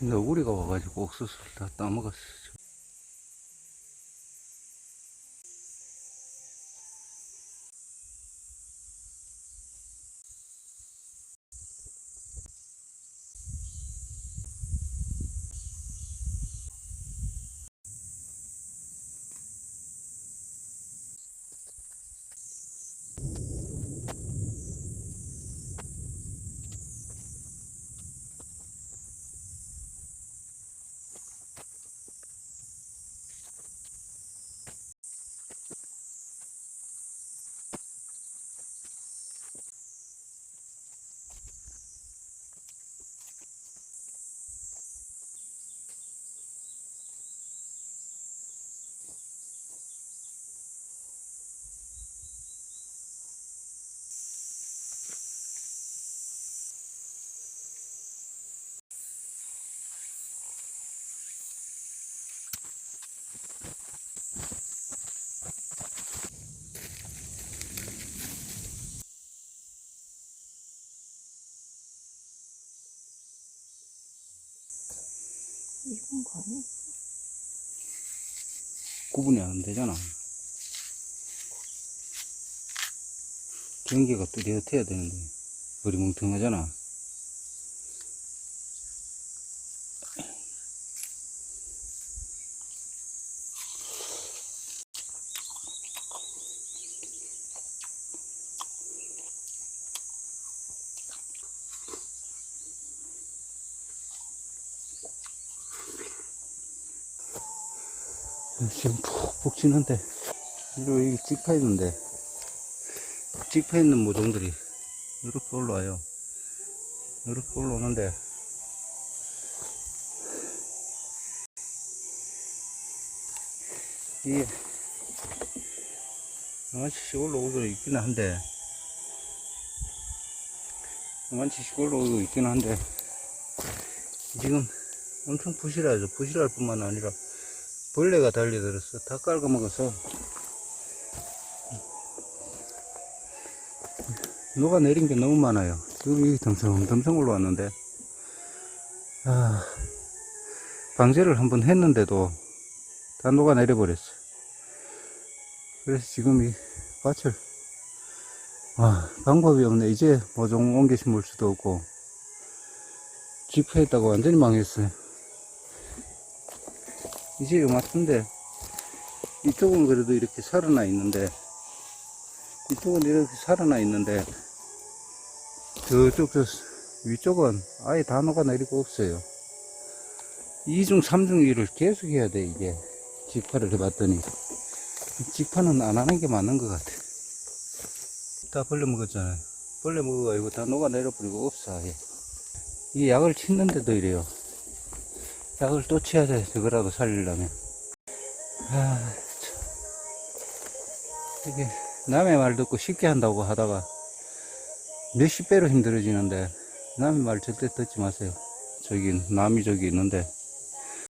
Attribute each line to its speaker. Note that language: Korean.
Speaker 1: 너구리가 와가지고 옥수수를 다 따먹었어.
Speaker 2: 이건 거 아니야?
Speaker 1: 구분이 안 되잖아. 경계가 뚜렷해야 되는데, 어리뭉텅하잖아. 지금 푹푹 치는데, 여기 찍혀 있는데, 찍혀 있는 모종들이 이렇게 올라와요. 이렇게 올라오는데, 이게, 요만치씩 올라오고 있긴 한데, 요만치씩 올라오고 있긴 한데, 지금 엄청 부실하죠. 부실할 뿐만 아니라, 벌레가 달려들었어. 다 깔아먹어서. 녹아내린 게 너무 많아요. 여기 덤성덤성 올라왔는데. 아, 방제를 한번 했는데도 다 녹아내려버렸어. 그래서 지금 이 밭을, 아, 방법이 없네. 이제 모종 옮겨 심을 수도 없고, 집회했다고 완전히 망했어요. 이제 요만한데 이쪽은 그래도 이렇게 살아나 있는데 이쪽은 이렇게 살아나 있는데 저쪽 저 위쪽은 아예 다 녹아내리고 없어요. 2중 3중 일을 계속 해야 돼 이게. 직파를 해봤더니. 직파는 안 하는 게 맞는 것 같아. 다 벌레 먹었잖아요. 벌레 먹어가지고 다 녹아내려 버리고 없어 아예. 이게 약을 치는데도 이래요 약을 또 쳐야 돼, 저거라도 살리려면. 아, 참. 이게, 남의 말 듣고 쉽게 한다고 하다가 몇십 배로 힘들어지는데, 남의 말 절대 듣지 마세요. 저기, 남이 저기 있는데,